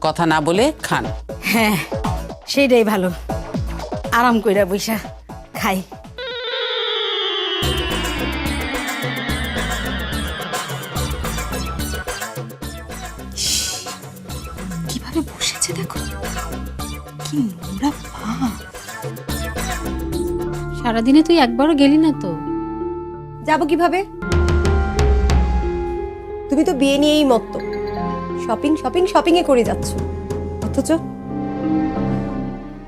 কথা না বলে খান। হ্যাঁ সেইটাই ভালো। আরাম কইরা বইসা খাই। কীভাবে বসেছে দেখো। কি নোংরা পা। সারাদিনে তুই একবারও গেলি না তো? যাব কীভাবে? তুমি তো বিয়ে নিয়েই মত্ত। শপিং শপিং শপিং এ করে যাচ্ছ। অথচ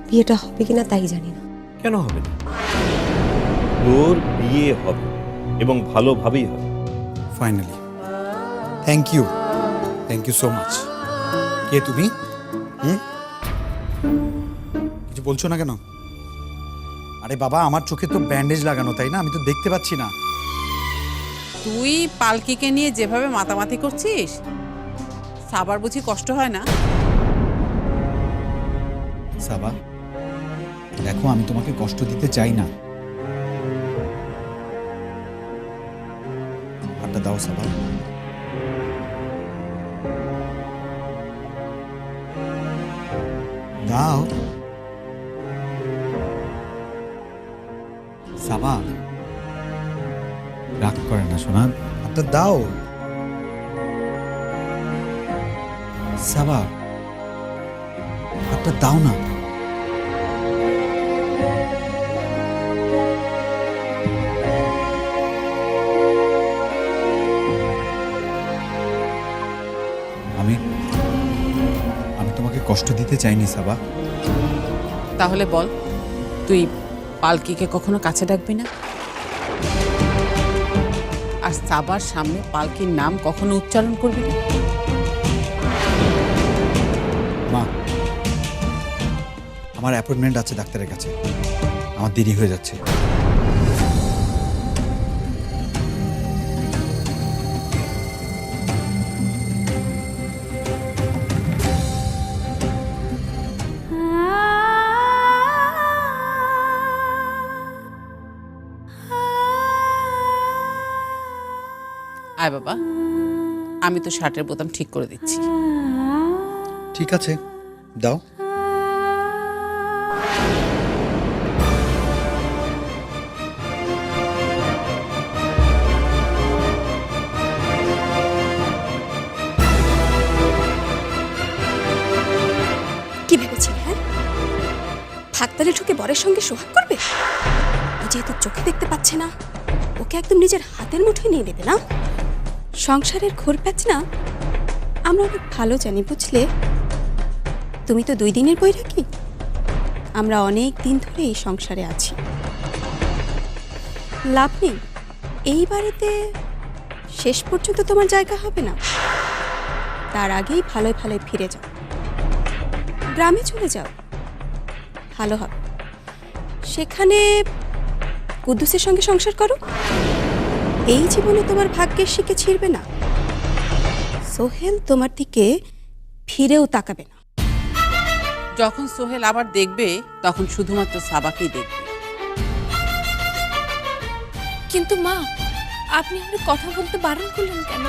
বিয়েটা হবে কিনা তাই জানি না। কেন হবে না? তোর বিয়ে হবে এবং ভালোভাবেই হবে। Finally thank you thank you so much কে তুমি? হুম? কিছু বলছো না কেন? আরে বাবা আমার চোখে তো ব্যান্ডেজ লাগানো তাই না? আমি তো দেখতে পাচ্ছি না। তুই পালকিকে নিয়ে যেভাবে মাতামাতি করছিস, সাবার বুঝি কষ্ট হয় না? সাবা, দেখো আমি তোমাকে কষ্ট দিতে চাই না। হাতটা দাও সাবা। দাও। সাবা। রাগ করে না শোনা। হাতটা দাও। সাবা হাতটা দাও না। আমি আমি তোমাকে কষ্ট দিতে চাইনি সাবা। তাহলে বল তুই পালকিকে কখনো কাছে ডাকবি না? আর সাবার সামনে পালকির নাম কখনো উচ্চারণ করবি না? মা, আমার অ্যাপয়েন্টমেন্ট আছে ডাক্তারের কাছে। আমার দেরি হয়ে যাচ্ছে। আয় বাবা আমি তো শার্টের বোতাম ঠিক করে দিচ্ছি। ঠিক আছে দাও। কি ভেবেছিলে হ্যাঁ? থাকতালে ঢুকে বরের সঙ্গে সোহাগ করবে? ও যেহেতু চোখে দেখতে পাচ্ছে না ওকে একদম নিজের হাতের মুঠোয় নিয়ে নেবে না? সংসারের ঘোর প্যাচ না? আমরা অনেক ভালো জানি, বুঝলে? তুমি তো দুই দিনের বই রাখি আমরা অনেক দিন ধরে এই সংসারে আছি। লাভ নেই। এই বাড়িতে শেষ পর্যন্ত তোমার জায়গা হবে না। তার আগেই ভালোই ভালোই ফিরে যাও। গ্রামে চলে যাও। ভালো হবে। সেখানে কুদ্দুসের সঙ্গে সংসার করো। এই জীবনে তোমার ভাগ্যের শিখে ছিড়বে না। সোহেল তোমার দিকে ফিরেও তাকাবে না। যখন সোহেল আবার দেখবে তখন শুধুমাত্র সাবাকেই দেখবে। কিন্তু মা আপনি আমাকে কথা বলতে বারণ করলেন কেন?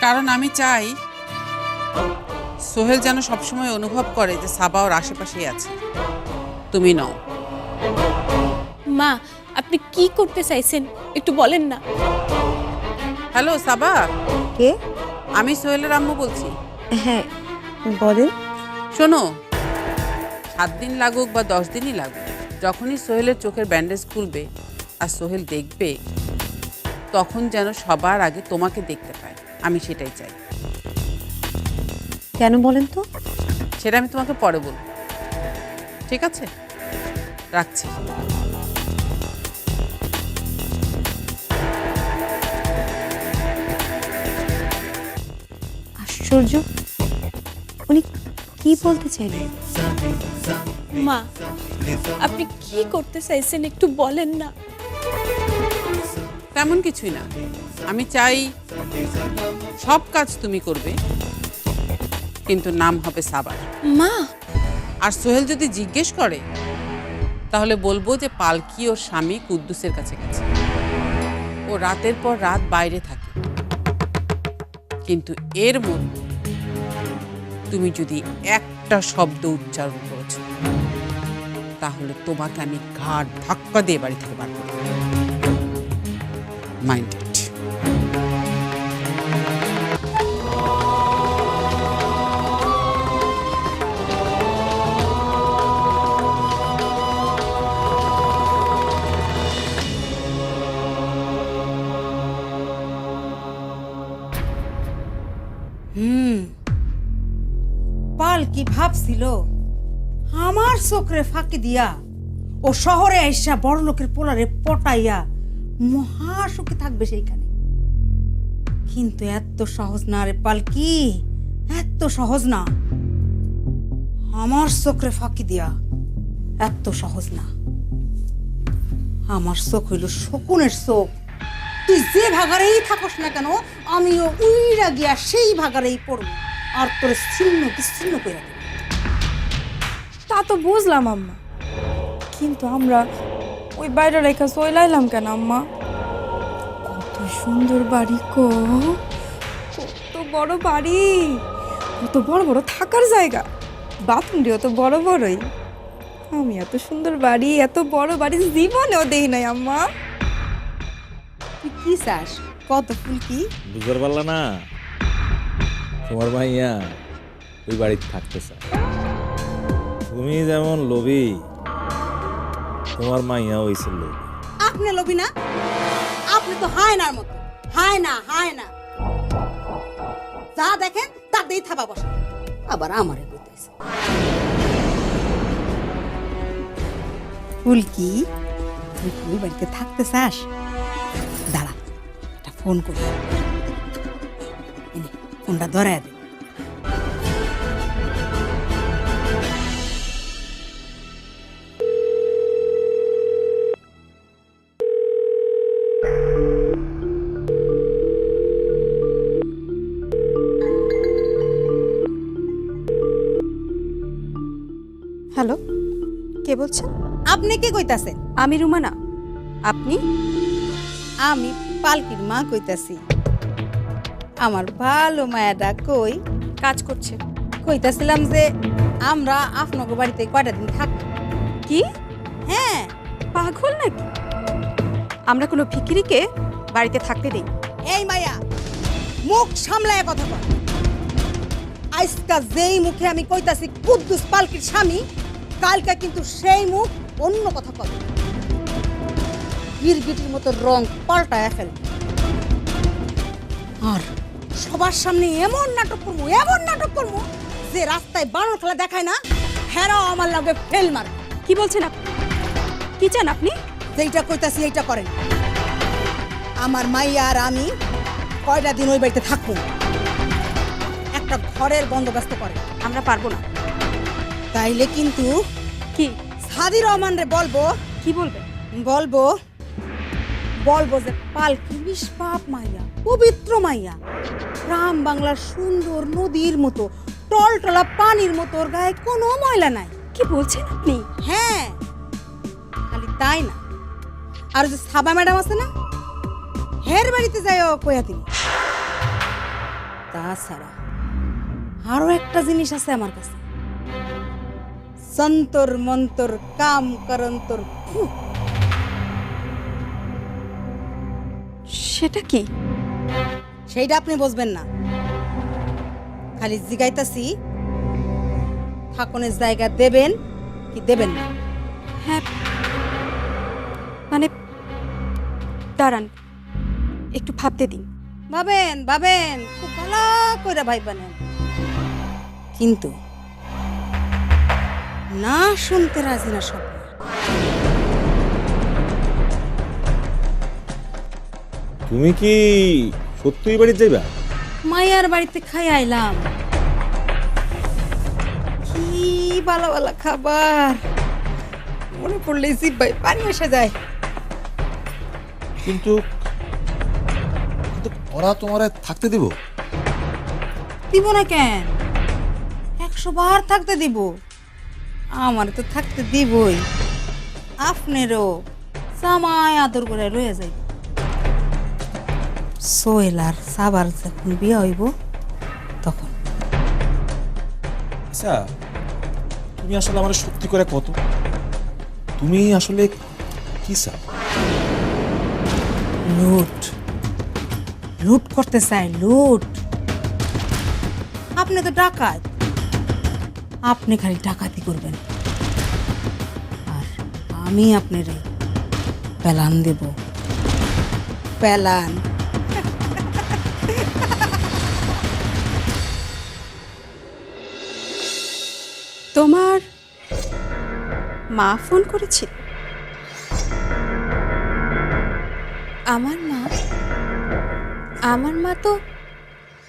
কারণ আমি চাই সোহেল যেন সবসময় অনুভব করে যে সাবা ওর আশেপাশেই আছে। তুমি নও। মা আপনি কি করতে চাইছেন? একটু বলেন না। হ্যালো সাবা। কে? আমি সোহেলের আম্মু বলছি। হ্যাঁ বলেন। শোনো সাত দিন লাগুক বা দশ দিনই লাগুক যখনই সোহেলের চোখের ব্যান্ডেজ খুলবে আর সোহেল দেখবে তখন যেন সবার আগে তোমাকে দেখতে পায়। আমি সেটাই চাই। কেন বলেন তো? সেটা আমি তোমাকে পরে বলব। ঠিক আছে? রাখছি। আশ্চর্য উনি কি বলতে চাইলেন? মা আপনি কি করতে চাইছেন একটু বলেন না। তেমন কিছুই না। আমি চাই সব কাজ তুমি করবে কিন্তু নাম হবে সাবার মা! আর সোহেল যদি জিজ্ঞেস করে তাহলে বলব যে পালকি ওর স্বামী কুদ্দুসের কাছে গেছে। ও রাতের পর রাত বাইরে থাকে। কিন্তু এর মধ্যে তুমি যদি একটা শব্দ উচ্চারণ করেছ, তাহলে তোমাকে আমি ঘাট ধাক্কা দিয়ে বাড়ি থেকে বার করব মাইন্ডেড ভাবছিল আমার চোখরে ফাঁকি দিয়া ও শহরে আইসা বড় লোকের পোলারে পটাইয়া মহা সুখে থাকবে সেইখানে। কিন্তু এত সহজ না রে পালকি, এত সহজ না। আমার চোখরে ফাঁকি দিয়া এত সহজ না। আমার চোখ হইল শকুনের চোখ। তুই যে ভাগারেই থাকস না কেন, আমিও উইরা গিয়া সেই ভাগারেই পড়ব। আর তোর ছিন্ন বিচ্ছিন্ন করে দেব। তা তো বুঝলাম, আম্মা। কিন্তু আমরা ওই বাইরে রেখা চইলাইলাম কেন, আম্মা? কত সুন্দর বাড়ি কো কত বড় বাড়ি। কত বড় বড় থাকার জায়গা। বাথরুমটিও তো বড় বড়ই। আমি এত সুন্দর বাড়ি, এত বড় বাড়ি জীবনেও দেই নাই, আম্মা। তুই কি চাস? কত ফুল কি? বুঝতে পারলা না? তোমার ভাইয়া ওই বাড়িতে থাকতে চায়। তুমি যেমন লোভী, তোমার মাইয়া হয়েছিল লোভী। আপনি লবি না? আপনি তো হায়নার মতো। হায় না হায় না যা দেখেন তাতেই থাবা বসে আবার আমারে বলতেছে ফুলকি তুই ওই বাড়িতে থাকতে চাস? দাঁড়া, একটা ফোন করি। ফোনটা ধরায় দে। কি কইতাছেন আমি রুমানা। আপনি? আমি পালকির মা কইতাছি। আমার ভালো মায়াটা কই? কাজ করছে। কইতাছিলাম যে আমরা আপনাকে বাড়িতে কয়টা দিন থাকব কি? হ্যাঁ। পাগল নাকি? আমরা কোনো ভিকিরিকে বাড়িতে থাকতে দেই। এই মায়া মুখ সামলায় কথা কর আজকা যেই মুখে আমি কইতাছি কুদ্দুস পালকির স্বামী কালকা কিন্তু সেই মুখ অন্য কথা কর গিরগিটির মতো রং পাল্টায় ফেল। আর সবার সামনে এমন নাটক করব এমন নাটক করব যে রাস্তায় বানর খেলা দেখায় না হেরাও আমার লাগবে ফেল মার। কি বলছেন আপনি কি চান আপনি? যেইটা কইতাছি এইটা করেন। আমার মাইয়া আর আমি কয়টা দিন ওই বাড়িতে থাকব? একটা ঘরের বন্দোবস্ত করে। আমরা পারব না। তাইলে কিন্তু কি? সাদি রহমান রে বলব। কি বলবে? বলব বলব যে পালকি নিষ্পাপ মাইয়া পবিত্র মাইয়া। গ্রাম বাংলার সুন্দর নদীর মতো টলটলা পানির মতো ওর গায়ে কোনো ময়লা নাই। কি বলছেন আপনি? হ্যাঁ খালি তাই না। আর যে সাবা ম্যাডাম আছে না হের বাড়িতে যাই কয়া দিন তাছাড়া আরও একটা জিনিস আছে আমার কাছে। সন্তর মন্তর কাম করন্তর। সেটা কি? সেইটা আপনি বুঝবেন না। খালি জিগাইতাছি থাকনের জায়গা দেবেন কি দেবেন না? হ্যাঁ মানে দাঁড়ান একটু ভাবতে দিন। ভাবেন ভাবেন খুব ভালো করে ভাইবেন কিন্তু না শুনতে রাজি না সব তুমি কি সত্যিই বাড়ি যাইবা? মায়ার বাড়িতে খাই আইলাম। কি ভালো ভালো খাবার। মনে পড়লে জিভ ভাই পানি এসে যায়। কিন্তু কিন্তু ওরা তোমার থাকতে দিব। দিব না কেন? একশো বার থাকতে দিব। আমার তো থাকতে দিবই। আপনারও সামায় আদর করে রয়ে যাই। সোহেল আর সাবার যখন বিয়ে হইব তখন। আচ্ছা তুমি আসলে আমার সত্যি করে কত? তুমি আসলে কি চাও? লুট। লুট করতে চাই লুট। আপনি তো ডাকাত। আপনি খালি ডাকাতি করবেন। আর আমি আপনার প্যালান দেব। প্যালান। তোমার মা ফোন করেছিল? আমার মা? আমার মা তো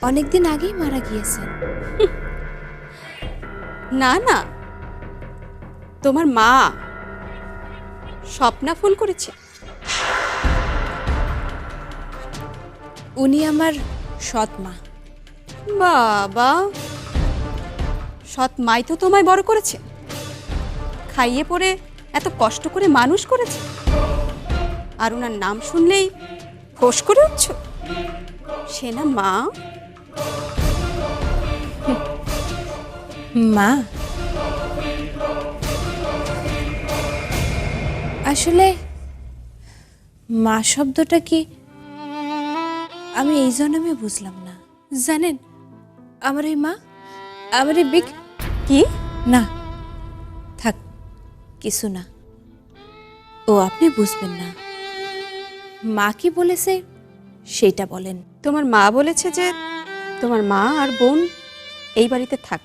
অনেক দিন আগেই মারা গিয়েছেন। না না। তোমার মা স্বপ্না ফোন করেছে। উনি আমার সৎ মা। বাবা, সৎ মাই তো তোমায় বড় করেছে। খাইয়ে পরে এত কষ্ট করে মানুষ করেছে। আর ওনার নাম শুনলেই ফোঁস করে উঠছ। সে না মা? মা। আসলে মা শব্দটা কি আমি এই জন্মে বুঝলাম না। জানেন, আমার এই মা, আমার এই বিগ কি? না, থাক, কিছু না। ও, আপনি বুঝবেন না। মা কি বলেছে, সেটা বলেন। তোমার মা বলেছে যে তোমার মা আর বোন এই বাড়িতে থাক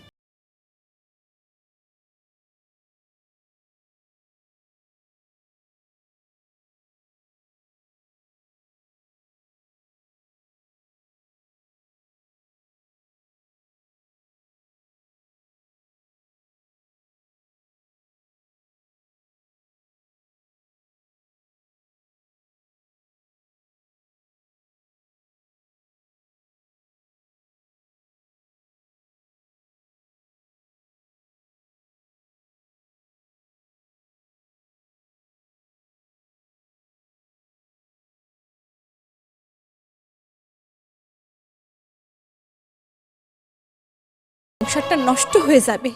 সংসারটা নষ্ট হয়ে যাবে।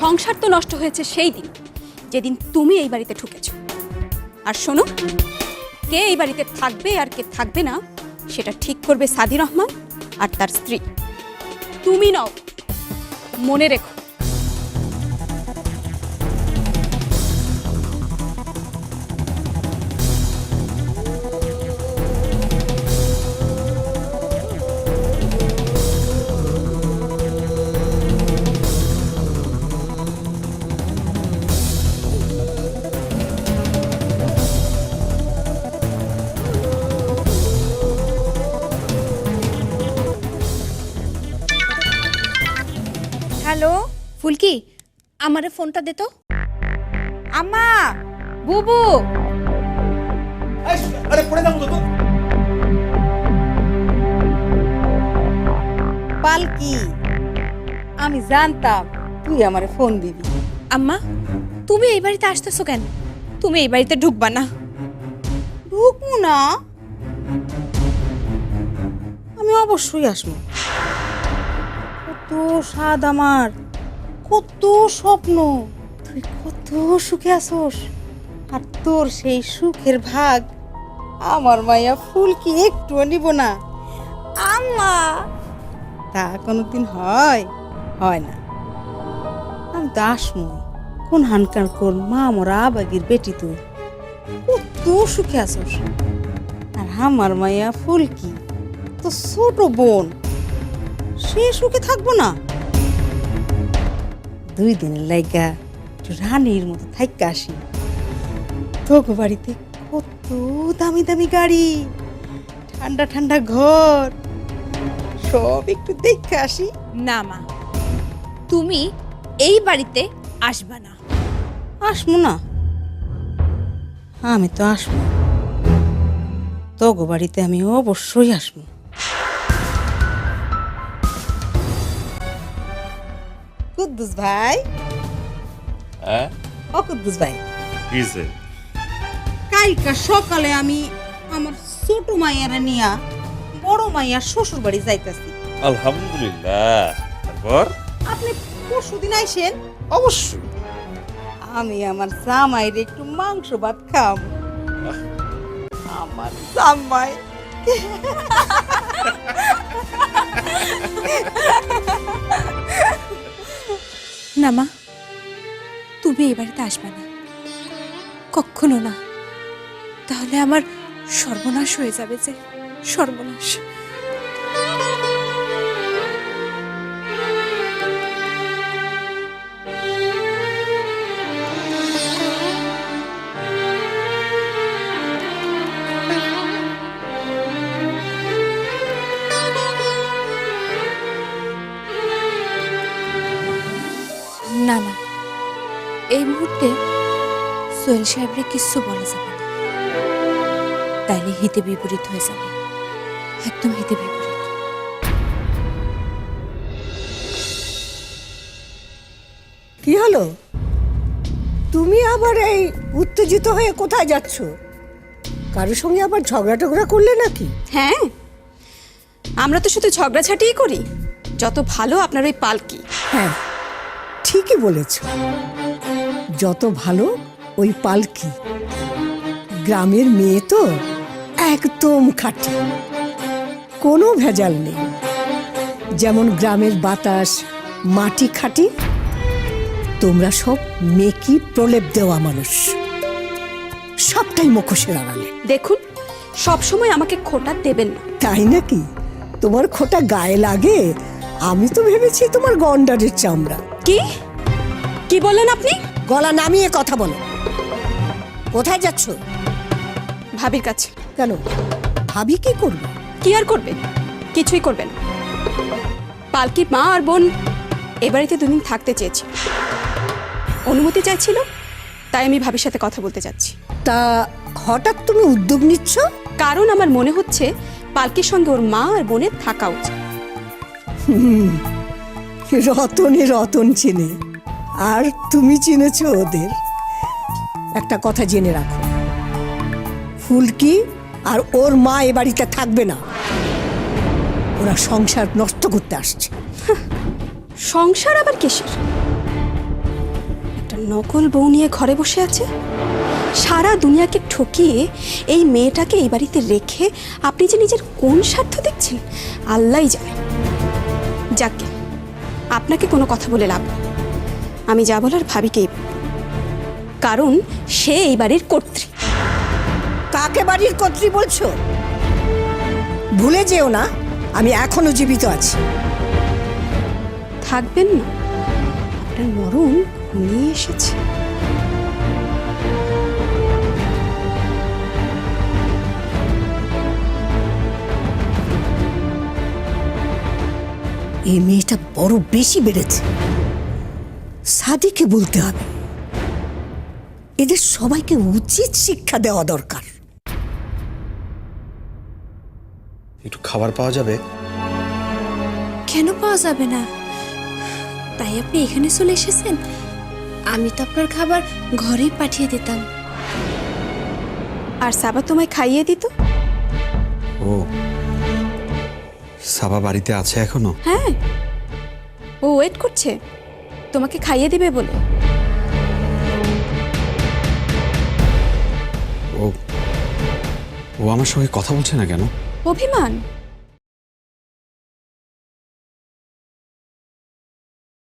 সংসার তো নষ্ট হয়েছে সেই দিন, যেদিন তুমি এই বাড়িতে ঢুকেছ। আর শোনো, কে এই বাড়িতে থাকবে আর কে থাকবে না, সেটা ঠিক করবে সাদি রহমান আর তার স্ত্রী। তুমি নও, মনে রেখো। ফুলকি আমারে ফোনটা দে তো। আম্মা বুবু। আরে পড়ে যাব তো। পালকি আমি জানতাম তুই আমারে ফোন দিবি। আম্মা তুমি এই বাড়িতে আসতেছো কেন? তুমি এই বাড়িতে ঢুকবা না। ঢুকবো না? আমি অবশ্যই আসব। কত স্বাদ আমার। কত স্বপ্ন। তুই কত সুখে আসোস আর তোর সেই সুখের ভাগ আমার মায়া ফুল কি একটুও নিব না। আম্মা! তা কোনোদিন হয়? হয় না। আমি তো আসমই কোন হানকার কোন মা আমার আবাগির বেটি তুই। কত সুখে আসোস আর আমার মায়া ফুলকি তো ছোট বোন। সে সুখে থাকব না? দুই দিনের লাইগা একটু রানীর মতো থাইকা আসি। তোকে বাড়িতে কত দামি দামি গাড়ি ঠান্ডা ঠান্ডা ঘর সব একটু দেখে আসি। না মা তুমি এই বাড়িতে আসবা না। আসব না? আমি তো আসব। তোগো বাড়িতে আমি অবশ্যই আসব। কুদ্দুস ভাই। হ্যাঁ? ও কুদ্দুস ভাই। কিসে কালকা সকালে আমি আমার ছোট মাইয়ারা নিয়া বড় মাইয়ার শ্বশুর বাড়ি যাইতাছি। আলহামদুলিল্লাহ। তারপর? আপনি পরশুদিন আইসেন? অবশ্যই। আমি আমার জামাইরে একটু মাংস ভাত খাম আমার জামাই না, মা। তুমি এই বাড়িতে আসবে না। কখনো না। তাহলে আমার সর্বনাশ হয়ে যাবে যে, সর্বনাশ। এই মুহূর্তে সোহেল সাহেবরে কিচ্ছু বলা যাবে না। তাইলে হিতে বিপরীত হয়ে যাবে। একদম হিতে বিপরীত। কি হলো? তুমি আবার এই উত্তেজিত হয়ে কোথায় যাচ্ছ? কারোর সঙ্গে আবার ঝগড়া টগড়া করলে নাকি? হ্যাঁ আমরা তো শুধু ঝগড়াঝাটিই করি। যত ভালো আপনার ওই পালকি। হ্যাঁ ঠিকই বলেছ। যত ভালো ওই পালকি। গ্রামের মেয়ে তো একদম খাঁটি। কোনো ভেজাল নেই। যেমন গ্রামের বাতাস মাটি খাঁটি তোমরা সব মেকি প্রলেপ দেওয়া মানুষ। সবটাই মুখোশের আড়ালে। দেখুন সব সময় আমাকে খোটা দেবেন না। তাই নাকি? তোমার খোটা গায়ে লাগে? আমি তো ভেবেছি তোমার গন্ডারের চামড়া। কি? কি বলেন আপনি? গলা নামিয়ে কথা বলো। কোথায় যাচ্ছ? ভাবির কাছে। কেন? ভাবি কি করবে? কি আর করবে? কিছুই করবে না। পালকির মা আর বোন এ বাড়িতে দুদিন থাকতে চেয়েছে। অনুমতি চাইছিল তাই আমি ভাবির সাথে কথা বলতে যাচ্ছি। তা হঠাৎ তুমি উদ্যোগ নিচ্ছ? কারণ আমার মনে হচ্ছে পালকির সঙ্গে ওর মা আর বোনের থাকা উচিত। রতনে রতন চেনে আর তুমি চিনেছ ওদের। একটা কথা জেনে রাখো। ফুলকি আর ওর মা এ বাড়িতে থাকবে না। ওরা সংসার নষ্ট করতে আসছে। সংসার আবার কিসের? একটা নকল বউ নিয়ে ঘরে বসে আছে? সারা দুনিয়াকে ঠকিয়ে এই মেয়েটাকে এই বাড়িতে রেখে আপনি যে নিজের কোন স্বার্থ দেখছেন আল্লাহই জানে। যাকে, আপনাকে কোনো কথা বলে লাভ নেই। আমি যা বলার ভাবিকেই। কারণ সে এই বাড়ির কর্ত্রী। কাকে বাড়ির কর্ত্রী বলছো? ভুলে যেও না আমি এখনও জীবিত আছি। থাকবেন না। আপনার মরণ ঘনিয়ে এসেছে। এই মেয়েটা বড় বেশি বেড়েছে। সাদিকে বলতে হবে। এদের সবাইকে উচিত শিক্ষা দেওয়া দরকার। একটু খাবার পাওয়া যাবে? কেন পাওয়া যাবে না? তাই আপনি এখানে চলে এসেছেন? আমি তো আপনার খাবার ঘরেই পাঠিয়ে দিতাম। আর সাবা তোমায় খাইয়ে দিত? ও সাবা বাড়িতে আছে এখনও? হ্যাঁ। ও ওয়েট করছে। তোমাকে খাইয়ে দিবে বলে। ও ও আমার সঙ্গে কথা বলছে না কেন? অভিমান?